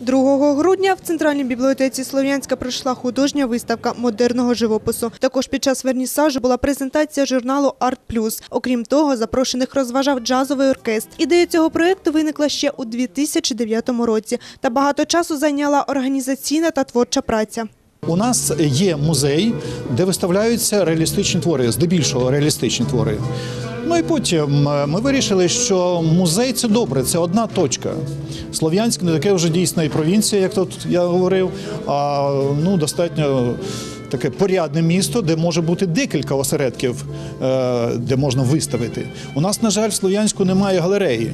2 грудня в центральній бібліотеці Слов'янська пройшла художня виставка модерного живопису. Також під час вернісажу була презентація журналу Арт Плюс. Окрім того, запрошених розважав джазовий оркестр. Ідея цього проєкту виникла ще у 2009 році та багато часу зайняла організаційна та творча праця. У нас є музей, де виставляються реалістичні твори, здебільшого реалістичні твори. Ну і потім ми вирішили, що музей це добре, це одна точка. Слов'янськ не таке вже дійсно і провінція, як тут я говорив, а ну достатньо. Таке порядне місто, де може бути декілька осередків, е, де можна виставити. У нас, на жаль, в Слов'янську немає галереї.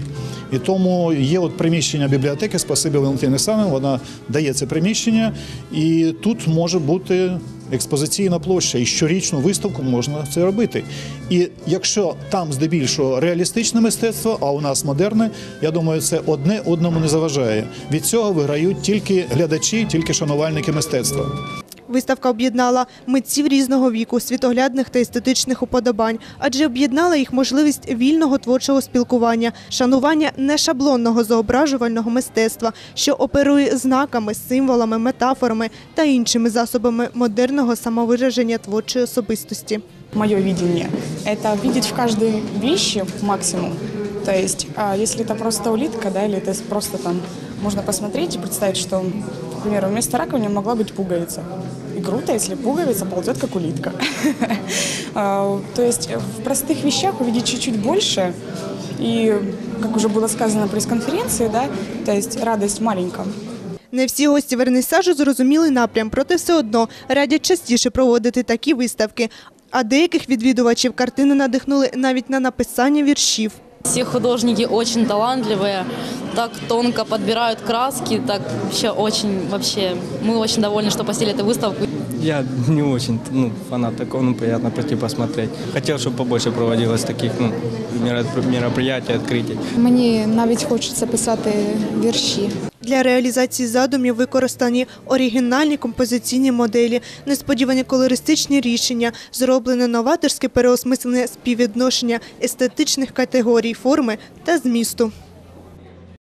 І тому є от приміщення бібліотеки, спасибі Валентині Самим, вона дає це приміщення, і тут може бути експозиційна площа, і щорічну виставку можна це робити. І якщо там здебільшого реалістичне мистецтво, а у нас модерне, я думаю, це одне одному не заважає. Від цього виграють тільки глядачі, тільки шанувальники мистецтва. Виставка об'єднала митців різного віку, світоглядних та естетичних уподобань, адже об'єднала їх можливість вільного творчого спілкування, шанування нешаблонного зображувального мистецтва, що оперує знаками, символами, метафорами та іншими засобами модерного самовираження творчої особистості. Мое видение – это видеть в каждой вещи максимум. То есть, а, если это просто улитка, да, или это просто там, можно посмотреть и представить, что, к примеру, вместо раковины могла быть пуговица. И круто, если пуговица ползет, как улитка. А, То есть в простых вещах увидеть чуть-чуть больше. И, как уже было сказано на пресс-конференции, да, то есть радость маленькая. Не всі гості вернисажу зрозуміли напрям, проте все одно радять частіше проводити такі виставки. А деяких відвідувачів картини надихнули навіть на написання віршів. Все художники очень талантливые, так тонко подбирают краски, так вообще очень, вообще, мы очень довольны, что посетили эту выставку. Я не очень ну, фанат такого, ну приятно прийти посмотреть. Хотел, чтобы побольше проводилось таких ну, меро- мероприятий, открытий. Мені навіть хочеться писати вірші. Для реалізації задумів використані оригінальні композиційні моделі, несподівані колористичні рішення, зроблене новаторське переосмислене співвідношення естетичних категорій форми та змісту.